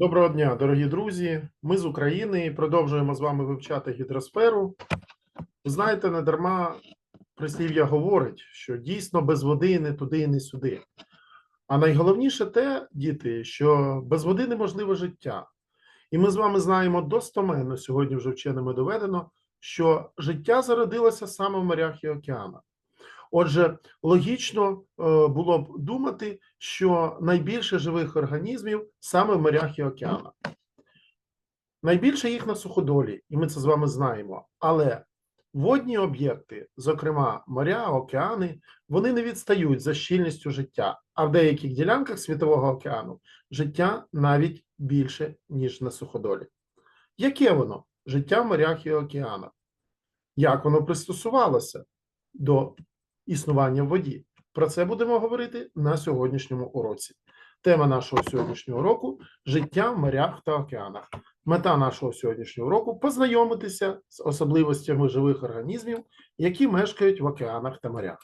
Доброго дня, дорогі друзі. Ми з України і продовжуємо з вами вивчати гідросферу. Ви знаєте, не дарма прислів'я говорить, що дійсно без води не туди і не сюди. А найголовніше те, діти, що без води неможливе життя. І ми з вами знаємо достоменно, сьогодні вже вченими доведено, що життя зародилося саме в морях і океанах. Отже, логічно е, було б думати, що найбільше живих організмів саме в морях і океанах. Найбільше їх на суходолі, і ми це з вами знаємо. Але водні об'єкти, зокрема моря, океани, вони не відстають за щільністю життя, а в деяких ділянках Світового океану життя навіть більше, ніж на суходолі. Яке воно життя в морях і океанах? Як воно пристосувалося до існування в воді? Про це будемо говорити на сьогоднішньому уроці. Тема нашого сьогоднішнього уроку життя в морях та океанах. Мета нашого сьогоднішнього уроку познайомитися з особливостями живих організмів, які мешкають в океанах та морях.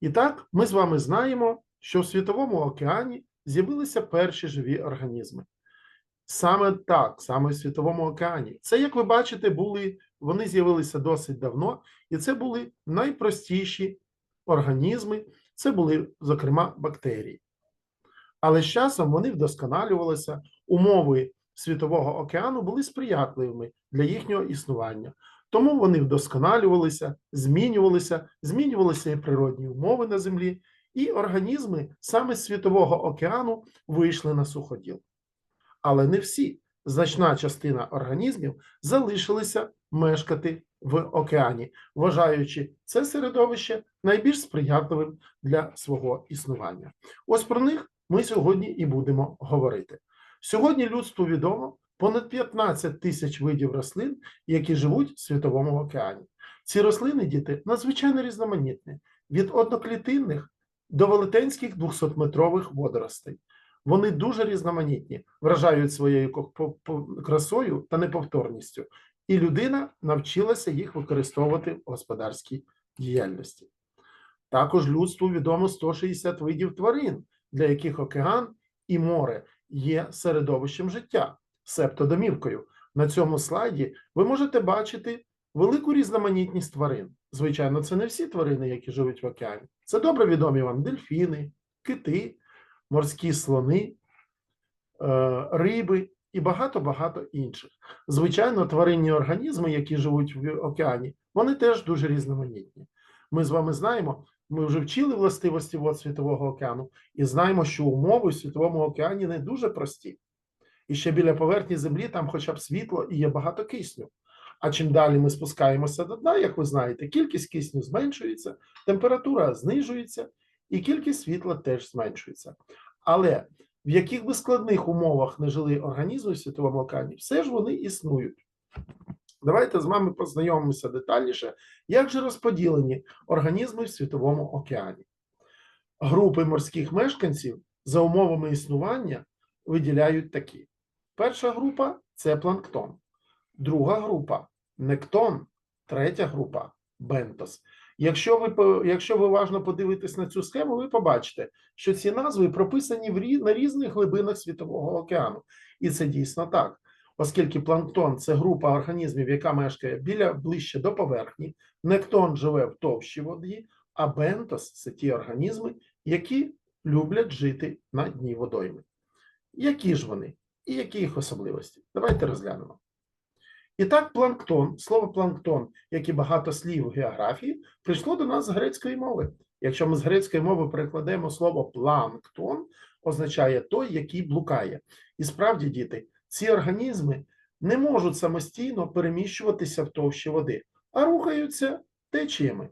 І так, ми з вами знаємо, що в Світовому океані з'явилися перші живі організми. Саме так, саме в Світовому океані. Це, як ви бачите, були, вони з'явилися досить давно, і це були найпростіші організми, це були, зокрема, бактерії. Але з часом вони вдосконалювалися, умови Світового океану були сприятливими для їхнього існування. Тому вони вдосконалювалися, змінювалися, змінювалися і природні умови на землі, і організми саме з Світового океану вийшли на суходіл. Але не всі. Значна частина організмів залишилися мешкати в океані, вважаючи це середовище найбільш сприятливим для свого існування. Ось про них ми сьогодні і будемо говорити. Сьогодні людству відомо понад 15 тисяч видів рослин, які живуть в Світовому океані. Ці рослини, діти, надзвичайно різноманітні, від одноклітинних до велетенських 200-метрових водоростей. Вони дуже різноманітні, вражають своєю красою та неповторністю, і людина навчилася їх використовувати в господарській діяльності. Також людству відомо 160 видів тварин, для яких океан і море є середовищем життя, себто домівкою. На цьому слайді ви можете бачити велику різноманітність тварин. Звичайно, це не всі тварини, які живуть в океані. Це добре відомі вам дельфіни, кити, морські слони, е, риби і багато-багато інших. Звичайно, тваринні організми, які живуть в океані, вони теж дуже різноманітні. Ми з вами знаємо, ми вже вчили властивості вод Світового океану і знаємо, що умови в Світовому океані не дуже прості. І ще біля поверхні землі там хоча б світло і є багато кисню. А чим далі ми спускаємося до дна, як ви знаєте, кількість кисню зменшується, температура знижується, і кількість світла теж зменшується. Але в яких би складних умовах не жили організми в світовому океані, все ж вони існують. Давайте з вами познайомимося детальніше, як же розподілені організми в світовому океані. Групи морських мешканців за умовами існування виділяють такі: перша група це планктон, друга група нектон, третя група бентос. Якщо ви, якщо ви уважно подивитесь на цю схему, ви побачите, що ці назви прописані в на різних глибинах Світового океану. І це дійсно так, оскільки планктон це група організмів, яка мешкає біля ближче до поверхні, нектон живе в товщі воді, а бентос це ті організми, які люблять жити на дні водойми. Які ж вони і які їх особливості? Давайте розглянемо. І так, планктон, слово планктон, як і багато слів у географії, прийшло до нас з грецької мови. Якщо ми з грецької мови перекладемо слово планктон, означає той, який блукає. І справді, діти, ці організми не можуть самостійно переміщуватися в товщі води, а рухаються течіями.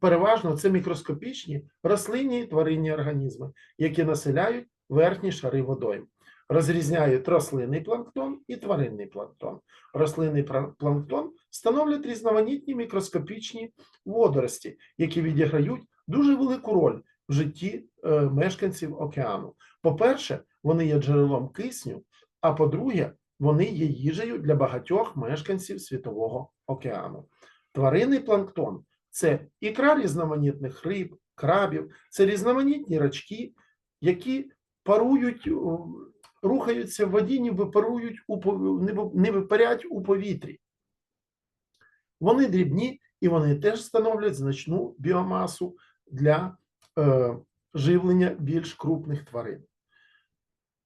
Переважно це мікроскопічні рослинні і тваринні організми, які населяють верхні шари водойм. Розрізняють рослинний планктон і тваринний планктон. Рослинний планктон становлять різноманітні мікроскопічні водорості, які відіграють дуже велику роль в житті е, мешканців океану. По-перше, вони є джерелом кисню, а по-друге, вони є їжею для багатьох мешканців Світового океану. Тваринний планктон це ікра різноманітних риб, крабів, це різноманітні рачки, які парують рухаються в воді, ні випарують у не випарять у повітрі. Вони дрібні і вони теж становлять значну біомасу для е, живлення більш крупних тварин.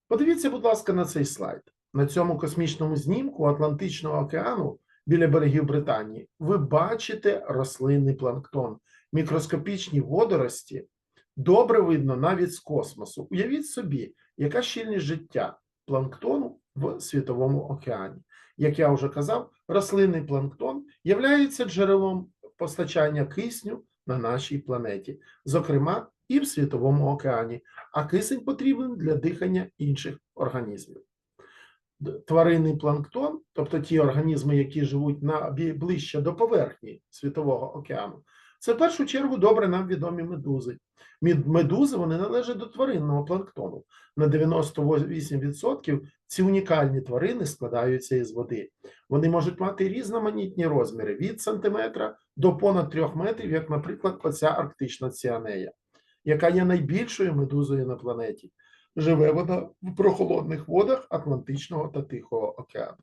Подивіться, будь ласка, на цей слайд. На цьому космічному знімку Атлантичного океану біля берегів Британії ви бачите рослинний планктон, мікроскопічні водорості. Добре видно навіть з космосу. Уявіть собі, яка щільність життя планктону в світовому океані. Як я вже казав, рослинний планктон є джерелом постачання кисню на нашій планеті, зокрема і в світовому океані, а кисень потрібен для дихання інших організмів. Тваринний планктон, тобто ті організми, які живуть на ближче до поверхні світового океану, це в першу чергу добре нам відомі медузи. Медузи вони належать до тваринного планктону. На 98% ці унікальні тварини складаються із води. Вони можуть мати різноманітні розміри від сантиметра до понад трьох метрів, як, наприклад, оця арктична ціанея, яка є найбільшою медузою на планеті. Живе вона в прохолодних водах Атлантичного та Тихого океану.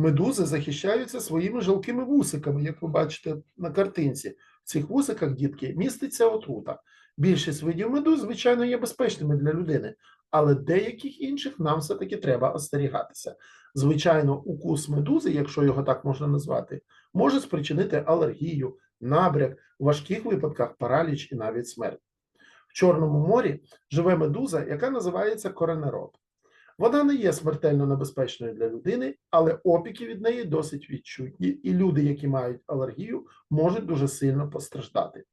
Медузи захищаються своїми жалкими вусиками, як ви бачите на картинці. В цих вусиках, дітки, міститься отрута. Більшість видів медуз, звичайно, є безпечними для людини, але деяких інших нам все-таки треба остерігатися. Звичайно, укус медузи, якщо його так можна назвати, може спричинити алергію, набряк, в важких випадках параліч і навіть смерть. В Чорному морі живе медуза, яка називається коренероб. Вона не є смертельно небезпечною для людини, але опіки від неї досить відчутні, і люди, які мають алергію, можуть дуже сильно постраждати.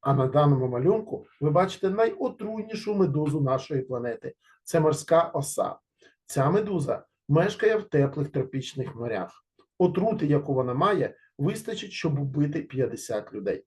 А на даному малюнку ви бачите найотруйнішу медузу нашої планети це морська оса. Ця медуза мешкає в теплих тропічних морях. Отрути, яку вона має, вистачить, щоб убити 50 людей.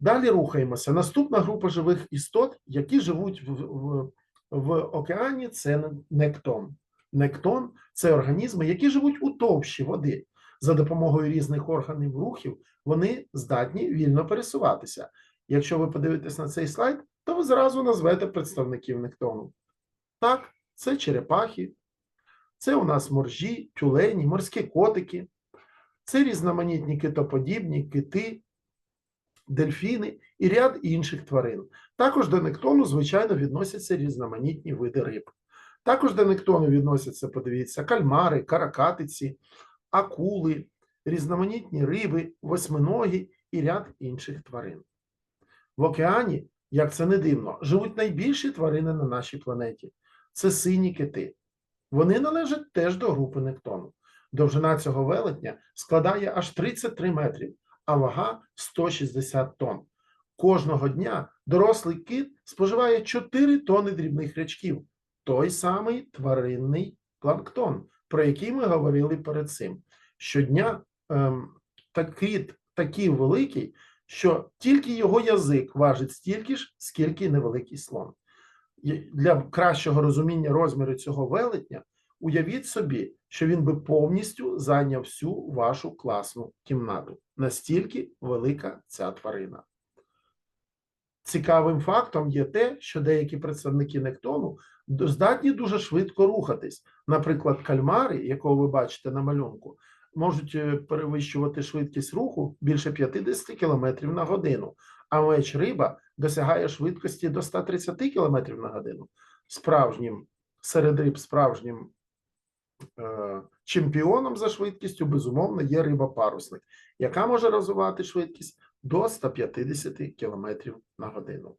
Далі рухаємося. Наступна група живих істот, які живуть в, в, океані, це нектон. Нектон це організми, які живуть у товщі води. За допомогою різних органів рухів вони здатні вільно пересуватися. Якщо ви подивитесь на цей слайд, то ви зразу назвете представників нектону. Так, це черепахи, це у нас моржі, тюлені, морські котики, це різноманітні китоподібні, кити, дельфіни і ряд інших тварин. Також до нектону, звичайно, відносяться різноманітні види риб. Також до нектону відносяться, подивіться, кальмари, каракатиці, акули, різноманітні риби, восьминогі і ряд інших тварин. В океані, як це не дивно, живуть найбільші тварини на нашій планеті. Це сині кити. Вони належать теж до групи нектону. Довжина цього велетня складає аж 33 метрів, а вага 160 тонн. Кожного дня дорослий кит споживає 4 тони дрібних рячків, той самий тваринний планктон, про який ми говорили перед цим. Щодня ем, так кит такий великий, що тільки його язик важить стільки ж, скільки невеликий слон. Для кращого розуміння розміру цього велетня уявіть собі, що він би повністю зайняв всю вашу класну кімнату. Настільки велика ця тварина. Цікавим фактом є те, що деякі представники нектону здатні дуже швидко рухатись. Наприклад, кальмари, якого ви бачите на малюнку, можуть е, перевищувати швидкість руху більше 50 км на годину, а меч риба досягає швидкості до 130 км на годину. Справжнім серед риб справжнім чемпіоном за швидкістю, безумовно, є риба-парусник, яка може розвивати швидкість до 150 км на годину.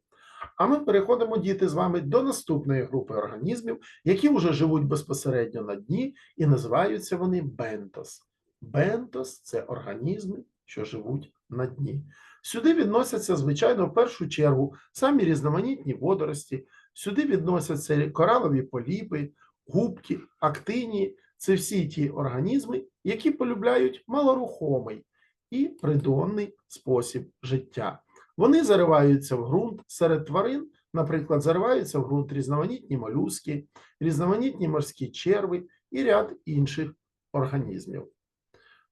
А ми переходимо, діти, з вами до наступної групи організмів, які вже живуть безпосередньо на дні, і називаються вони бентос. Бентос це організми, що живуть на дні. Сюди відносяться, звичайно, в першу чергу самі різноманітні водорості, сюди відносяться коралові поліпи, губки, актинії. Це всі ті організми, які полюбляють малорухомий і придонний спосіб життя. Вони зариваються в ґрунт серед тварин, наприклад, зариваються в ґрунт різноманітні молюски, різноманітні морські черви і ряд інших організмів.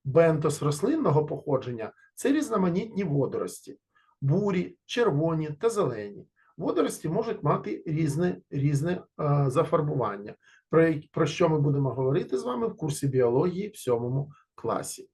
Бентос рослинного походження це різноманітні водорості, бурі, червоні та зелені. Водорості можуть мати різне, різне е, зафарбування, про, про що ми будемо говорити з вами в курсі біології в сьомому класі.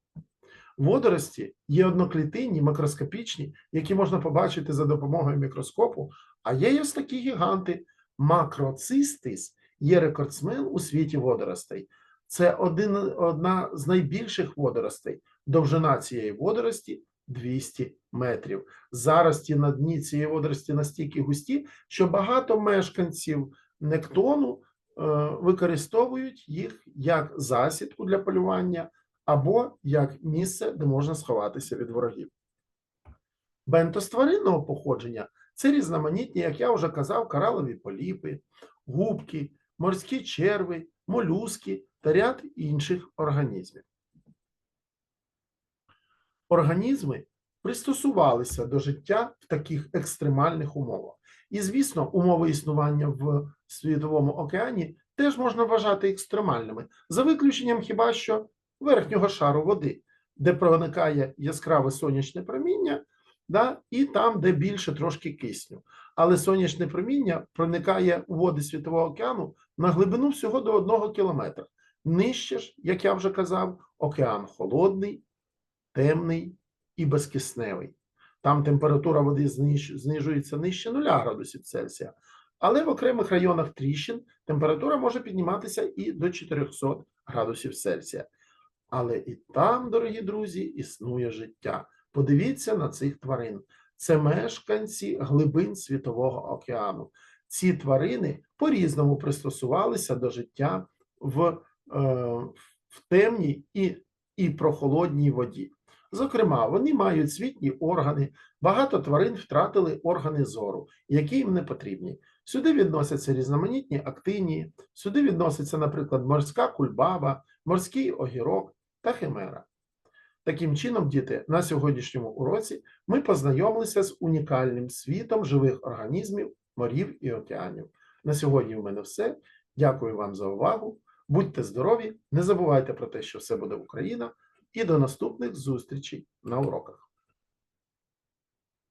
Водорості є одноклітинні, макроскопічні, які можна побачити за допомогою мікроскопу, а є ось такі гіганти. Макроцистис є рекордсмен у світі водоростей. Це один, одна з найбільших водоростей. Довжина цієї водорості 200 метрів. Зарості на дні цієї водорості настільки густі, що багато мешканців нектону використовують їх як засідку для полювання або як місце, де можна сховатися від ворогів. Бентос тваринного походження це різноманітні, як я вже казав, коралові поліпи, губки, морські черви, молюски та ряд інших організмів. Організми пристосувалися до життя в таких екстремальних умовах. І, звісно, умови існування в Світовому океані теж можна вважати екстремальними, за виключенням хіба що верхнього шару води, де проникає яскраве сонячне проміння, да, і там, де більше трошки кисню. Але сонячне проміння проникає у води Світового океану на глибину всього до одного кілометра. Нижче ж, як я вже казав, океан холодний, темний і безкисневий. Там температура води знижується нижче 0 градусів Цельсія, але в окремих районах тріщин температура може підніматися і до 400 градусів Цельсія. Але і там, дорогі друзі, існує життя. Подивіться на цих тварин. Це мешканці глибин Світового океану. Ці тварини по-різному пристосувалися до життя в, е, в темній і, і прохолодній воді. Зокрема, вони мають світні органи, багато тварин втратили органи зору, які їм не потрібні. Сюди відносяться різноманітні актинії, сюди відноситься, наприклад, морська кульбаба, морський огірок та химера. Таким чином, діти, на сьогоднішньому уроці ми познайомилися з унікальним світом живих організмів, морів і океанів. На сьогодні в мене все. Дякую вам за увагу. Будьте здорові, не забувайте про те, що все буде Україна, і до наступних зустрічей на уроках.